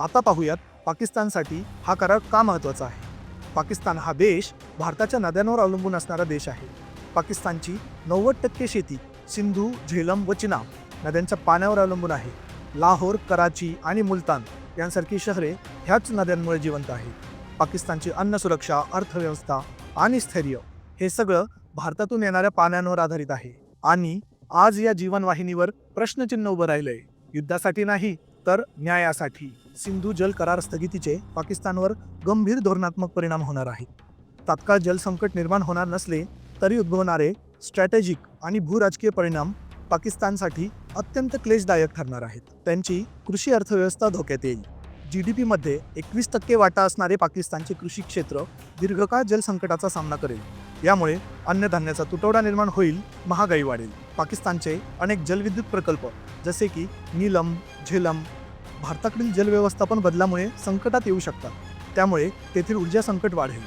आता पाहूयात पाकिस्तानसाठी हा करार का महत्त्वाचा आहे? पाकिस्तान हा देश भारताच्या नद्यांवर अवलंबून असणारा देश आहे. पाकिस्तानची नव्वद टक्के शेती सिंधू झेलम व चिनाब नद्यांच्या पाण्यावर अवलंबून आहे. लाहोर कराची आणि मुलतान यांसारखी शहरे ह्याच नद्यांमुळे जिवंत आहेत. पाकिस्तानची अन्न सुरक्षा अर्थव्यवस्था आणि स्थैर्य हे सगळं भारतातून येणाऱ्या पाण्यांवर आधारित आहे. आणि आज या जीवनवाहिनीवर प्रश्नचिन्ह उभं राहिलंय. युद्धासाठी नाही तर न्यायासाठी सिंधू जल करार स्थगितीचे पाकिस्तानवर गंभीर धोरणात्मक परिणाम होणार आहेत तात्काळ जलसंकट निर्माण होणार नसले तरी उद्भवणारे स्ट्रॅटेजिक आणि भूराजकीय परिणाम पाकिस्तानसाठी अत्यंत क्लेशदायक ठरणार आहेत. त्यांची कृषी अर्थव्यवस्था धोक्यात येईल. जी डी पीमध्ये एकवीस टक्के वाटा असणारे पाकिस्तानचे कृषी क्षेत्र दीर्घकाळ जलसंकटाचा सामना करेल. यामुळे अन्नधान्याचा तुटवडा निर्माण होईल महागाई वाढेल. पाकिस्तानचे अनेक जलविद्युत प्रकल्प जसे की नीलम झेलम भारताकडील जलव्यवस्थापन बदलामुळे संकटात येऊ शकतात. त्यामुळे तेथील ऊर्जा संकट वाढेल.